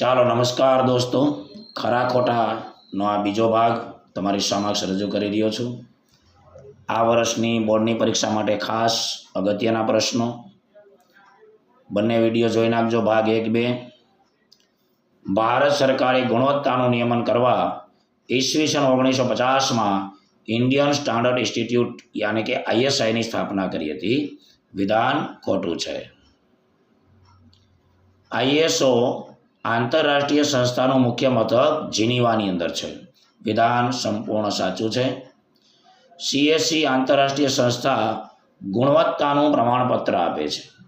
ચાલો નમસ્કાર દોસ્તો. ખરા ખોટાનો આ બીજો ભાગ તમારી સમક્ષ રજૂ કરી રહ્યો છું. આ વર્ષની બોર્ડની પરીક્ષા માટે ખાસ અગત્યના પ્રશ્નો. બંને વીડિયો જોઈ નાખજો, ભાગ એક, બે. ભારત સરકારે ગુણવત્તાનું નિયમન કરવા ઈસવીસન ઓગણીસો પચાસમાં ઇન્ડિયન સ્ટાન્ડર્ડ ઇન્સ્ટિટ્યૂટ યાની કે આઈએસઆઈની સ્થાપના કરી હતી. વિધાન ખોટું છે. આઈએસઓ આંતરરાષ્ટ્રીય સંસ્થાનું મુખ્ય મથક જીનીવાની અંદર છે. વિધાન સંપૂર્ણ સાચું છે. સીએસસી આંતરરાષ્ટ્રીય સંસ્થા ગુણવત્તાનું પ્રમાણપત્ર આપે છે.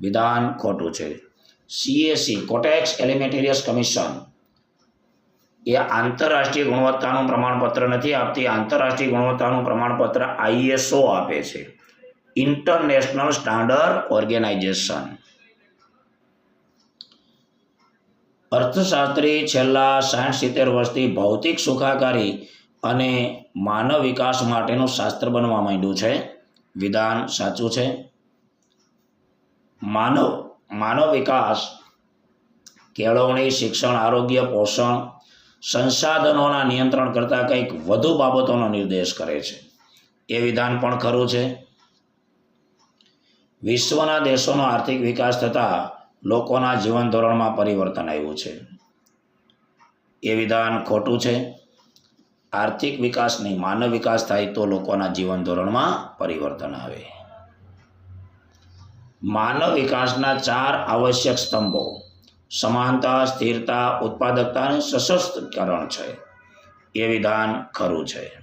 વિધાન ખોટું છે. સીએસસી કોટેક્સ એલિમેટેરિયસ કમિશન એ આંતરરાષ્ટ્રીય ગુણવત્તાનું પ્રમાણપત્ર નથી આપતી. આંતરરાષ્ટ્રીય ગુણવત્તાનું પ્રમાણપત્ર આઈએસઓ આપે છે. ઇન્ટરનેશનલ સ્ટાન્ડર્ડ ઓર્ગેનાઇઝેશન અર્થશાસ્ત્રી છેલ્લા સાઠ સિત્તેર વર્ષથી ભૌતિક સુખાકારી અને માનવ વિકાસ માટેનું શાસ્ત્ર બનવા માંડ્યું છે. વિધાન સાચું છે. માનવ માનવ વિકાસ, કેળવણી, શિક્ષણ, આરોગ્ય, પોષણ, સંસાધનોના નિયંત્રણ કરતાં કંઈક વધુ બાબતોનો નિર્દેશ કરે છે. એ વિધાન પણ ખરું છે. વિશ્વના દેશોનો આર્થિક વિકાસ થતાં લોકોના જીવન ધોરણમાં પરિવર્તન આવ્યું છે. એ વિધાન ખોટું છે. આર્થિક વિકાસ નહીં, માનવ વિકાસ થાય તો લોકોના જીવન ધોરણમાં પરિવર્તન આવે. માનવ વિકાસના ચાર આવશ્યક સ્તંભો. સમાનતા, સ્થિરતા, ઉત્પાદકતા અને સશસ્ત્રકરણ છે. એ વિધાન ખરું છે.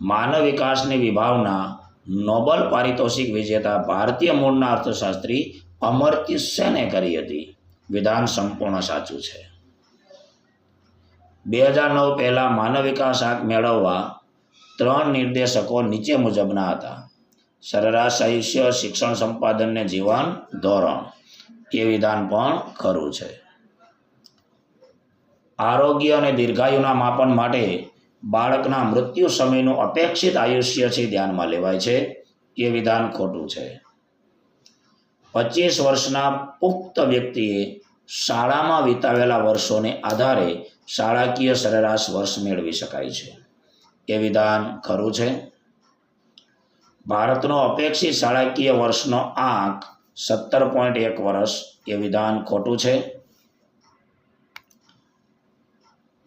માનવ વિકાસની વિભાવના નોબલ પારિતોષિક વિજેતા ભારતીય મૂળના અર્થશાસ્ત્રી અમર્ત્ય સેને કરી હતી? વિધાન સંપૂર્ણ સાચું છે. બે હજાર નવ પહેલાં માનવ વિકાસ આંક મેળવવા ત્રણ નિર્દેશકો નીચે મુજબના હતા. સરેરાશ આયુષ્ય, શિક્ષણ સંપાદનને જીવન ધોરણ. એ વિધાન પણ ખરું છે. આરોગ્ય અને દીર્ઘાયુના માપન માટે બાળકના મૃત્યુ સમયનું અપેક્ષિત આયુષ્ય છે ધ્યાનમાં લેવાય છે. એ વિધાન ખોટું છે. પચીસ વર્ષના પુખ્ત વ્યક્તિએ શાળામાં વિતાવેલા વર્ષોને આધારે શાળાકીય સરેરાશ વર્ષ મેળવી શકાય છે. એ વિધાન ખરું છે? ભારતનો અપેક્ષિત શાળાકીય વર્ષનો આંક સત્તર પોઈન્ટ એક વર્ષ, એ વિધાન ખોટું છે?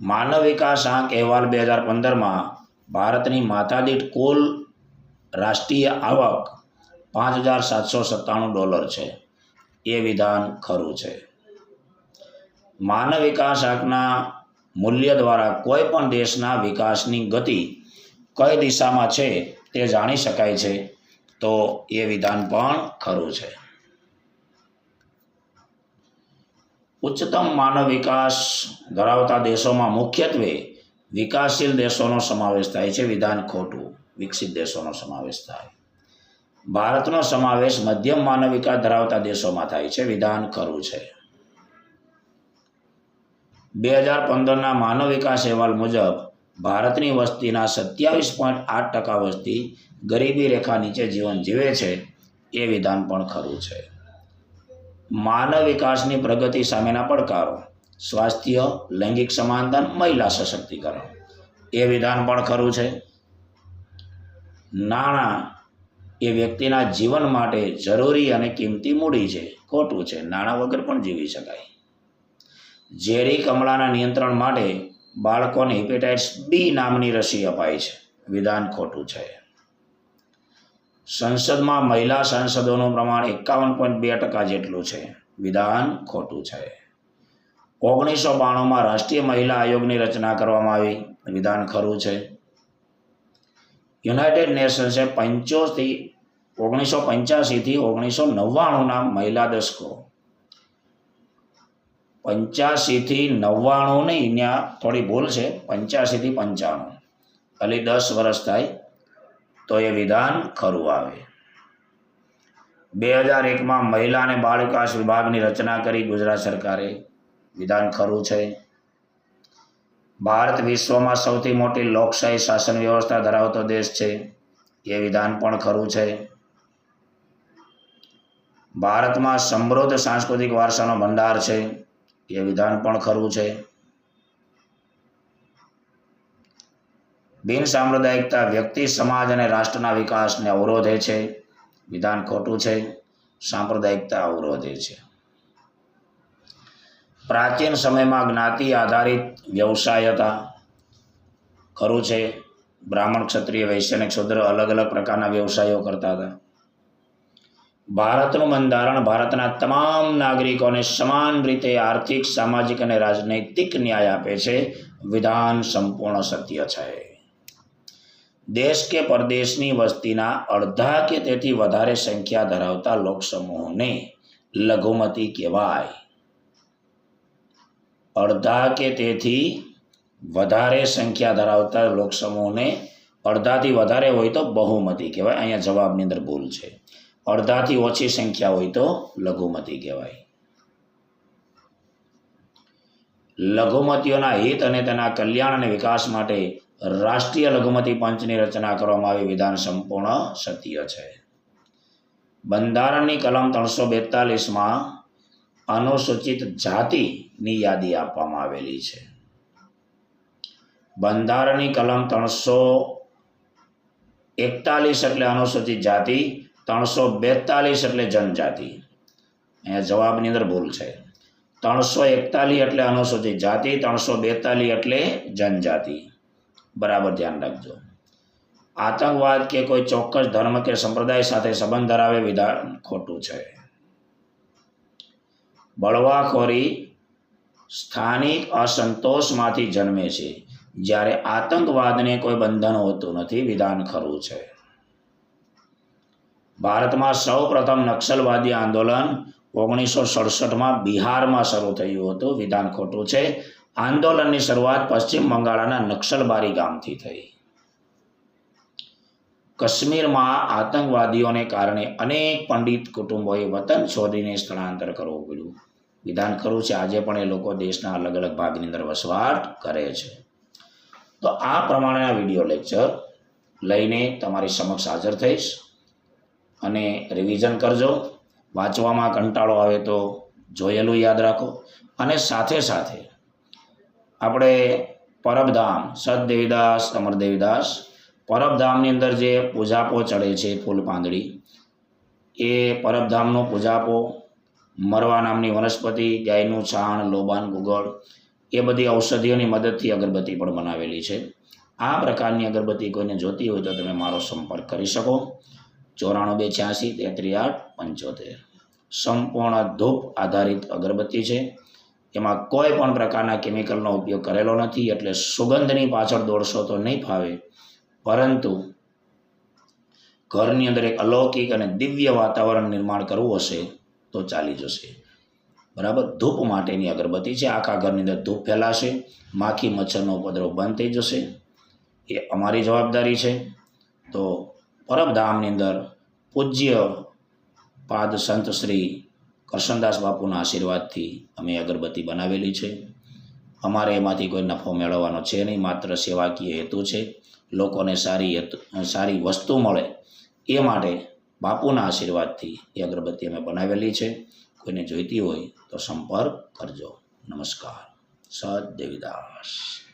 માનવ વિકાસ આંક અહેવાલ બે હજાર પંદરમાં ભારતની માથાદીઠ કુલ રાષ્ટ્રીય આવક પાંચ હજાર સાતસો સત્તાણું ડોલર છે. એ વિધાન ખરું છે. માનવ વિકાસ આંકના મૂલ્ય દ્વારા કોઈ પણ દેશના વિકાસની ગતિ કઈ દિશામાં છે તે જાણી શકાય છે, તો એ વિધાન પણ ખરું છે. ઉચ્ચતમ માનવ વિકાસ ધરાવતા દેશોમાં મુખ્યત્વે વિકાસશીલ દેશોનો સમાવેશ થાય છે, વિધાન ખોટું, વિકસિત દેશોનો સમાવેશ થાય. ભારતનો સમાવેશ મધ્યમ માનવ વિકાસ ધરાવતા દેશોમાં થાય છે. વિધાન ખરું છે. બે હજાર પંદરના માનવ વિકાસ અહેવાલ મુજબ, ભારતની વસ્તીના સત્યાવીસ પોઈન્ટ આઠ ટકા વસ્તી ગરીબી રેખા નીચે જીવન જીવે છે એ વિધાન પણ ખરું છે. માનવ વિકાસની પ્રગતિ સામેના પડકારો, સ્વાસ્થ્ય, લૈંગિક સમાનતા, મહિલા સશક્તિકરણ એ વિધાન પણ ખરું છે. નાણાં એ વ્યક્તિના જીવન માટે જરૂરી અને કિંમતી મૂડી છે, ખોટું છે, નાણાં વગર પણ જીવી શકાય. ઝેરી કમળાના નિયંત્રણ માટે બાળકોને હિપેટાઇટ્સ બી નામની રસી અપાય છે, વિધાન ખોટું છે. સંસદમાં મહિલા સાંસદોનું પ્રમાણ એકાવન પોઈન્ટ બે ટકા જેટલું છે, વિધાન ખોટું છે. ઓગણીસો બાણુંમાં રાષ્ટ્રીય મહિલા આયોગની રચના કરવામાં આવી, વિધાન ખરું છે. યુનાઇટેડ નેશન્સે પંચોતેર ઓગણીસો પંચ્યાસીથી ઓગણીસો નવ્વાણુંના મહિલા દશકો. પંચ્યાસીથી નવ્વાણું નહીં ત્યાં થોડી ભૂલ છે, પંચ્યાસીથી પંચાણું. ખાલી દસ વર્ષ થાય, તો એ વિધાન ખરું આવે. બે હજાર એકમાં મહિલા અને બાળ વિકાસ વિભાગની રચના કરી ગુજરાત સરકારે. વિધાન ખરું છે. ભારત વિશ્વમાં સૌથી મોટી લોકશાહી શાસન વ્યવસ્થા ધરાવતો દેશ છે. એ વિધાન પણ ખરું છે. ભારતમાં સમૃદ્ધ સાંસ્કૃતિક વારસાનો ભંડાર છે, એ વિધાન પણ ખરું છે. બિન સાંપ્રદાયિકતા વ્યક્તિ, સમાજ અને રાષ્ટ્રના વિકાસને અવરોધે છે. વિધાન ખોટું છે, સાંપ્રદાયિકતા અવરોધે છે. પ્રાચીન સમયમાં જ્ઞાતિ આધારિત વ્યવસાય હતા ખરું છે. બ્રાહ્મણ ક્ષત્રિય વૈશ્ય અને ક્ષુદ્ર અલગ અલગ પ્રકારના વ્યવસાયો કરતા હતા. ભારતનું બંધારણ ભારતના તમામ નાગરિકોને સમાન રીતે આર્થિક, સામાજિક અને રાજનૈતિક ન્યાય આપે છે. વિધાન સંપૂર્ણ સત્ય છે. દેશ કે પરદેશની વસ્તીના અડધા કે તેથી વધારે સંખ્યા ધરાવતા લોકસમૂહોને લઘુમતી કહેવાય. અડધા કે તેથી વધારે સંખ્યા ધરાવતા લોકસમૂહને અડધાથી વધારે હોય તો બહુમતી કહેવાય. અહીંયા જવાબની અંદર ભૂલ છે. અડધાથી ઓછી સંખ્યા હોય તો લઘુમતી કહેવાય. લઘુમતીઓના હિત અને તેના કલ્યાણ અને વિકાસ માટે રાષ્ટ્રીય લઘુમતી પંચની રચના કરવામાં આવી વિધાન સંપૂર્ણ સત્ય છે. બંધારણની કલમ ત્રણસો બેતાલીસમાં અનુસૂચિત જાતિની યાદી આપવામાં આવેલી છે. બંધારણની કલમ ત્રણસો એકતાલીસ એટલે અનુસૂચિત જાતિ ત્રણસો બેતાલીસ એટલે જનજાતિ. અહીંયા જવાબની અંદર ભૂલ છે. ત્રણસો એકતાલીસ એટલે અનુસૂચિત જાતિ, ત્રણસો બેતાલીસ એટલે જનજાતિ. બરાબર ધ્યાન રાખજો. આતંકવાદ કે કોઈ ચોક્કસ ધર્મ કે સંપ્રદાય સાથે સંબંધ ધરાવે વિધાન ખોટું છે. બળવાખોરી સ્થાનિક અસંતોષમાંથી જન્મે છે. જ્યારે આતંકવાદને કોઈ બંધન હોતું નથી, વિધાન ખરું છે. ભારતમાં સૌ પ્રથમ નક્સલવાદી આંદોલન ઓગણીસો સડસઠમાં બિહારમાં શરૂ થયું હતું. વિધાન ખોટું છે. આંદોલનની શરૂઆત પશ્ચિમ બંગાળના નક્સલબારી ગામથી થઈ. કાશ્મીરમાં આતંકવાદીઓને કારણે અનેક પંડિત કુટુંબોએ વતન છોડીને સ્થળાંતર કરવું પડ્યું. વિધાન ખરું છે. આજે પણ એ લોકો દેશના અલગ અલગ ભાગની અંદર વસવાટ કરે છે. તો આ પ્રમાણેના વીડિયો લેક્ચર લઈને તમારી સમક્ષ હાજર થઈશ. અને રિવિઝન કરજો. વાંચવામાં કંટાળો આવે તો જોયેલું યાદ રાખો. અને સાથે સાથે આપણે પરબધામ સદદેવીદાસ અમરદેવીદાસ પરબધામની અંદર જે પૂજાપો ચડે છે ફૂલ પાંદડી, એ પરબધામનો પૂજાપો મરવા નામની વનસ્પતિ, ગાયનું છાણ, લોબાન, ગુગળ, એ બધી ઔષધિઓની મદદથી અગરબત્તી પણ બનાવેલી છે. આ પ્રકારની અગરબત્તી કોઈને જોતી હોય તો તમે મારો સંપર્ક કરી શકો. ચોરાણું બે છ્યાસી, તેત્રી આઠ, પંચોતેર. સંપૂર્ણ ધૂપ આધારિત અગરબત્તી છે. એમાં કોઈ પણ પ્રકારના કેમિકલનો ઉપયોગ કરેલો નથી, એટલે સુગંધની પાછળ દોડશો તો નહીં ફાવે. પરંતુ ઘરની અંદર એક અલૌકિક અને દિવ્ય વાતાવરણ નિર્માણ કરવું હશે તો ચાલી જશે. બરાબર? ધૂપ માટેની અગરબત્તી છે. આખા ઘરની અંદર ધૂપ ફેલાશે. માખી મચ્છરનો ઉપદ્રવ બંધ થઈ જશે. એ અમારી જવાબદારી છે. તો પરબધામની અંદર પૂજ્ય પાદ સંત શ્રી કરશનદાસ બાપુના આશીર્વાદથી અમે અગરબત્તી બનાવેલી છે. અમારે એમાંથી કોઈ નફો મેળવવાનો છે નહીં, માત્ર સેવાકીય હેતુ છે. લોકોને સારી સારી વસ્તુ મળે એ માટે બાપુના આશીર્વાદથી એ અગરબત્તી અમે બનાવેલી છે. કોઈને જોઈતી હોય તો સંપર્ક કરજો. નમસ્કાર. સદ દેવીદાસ.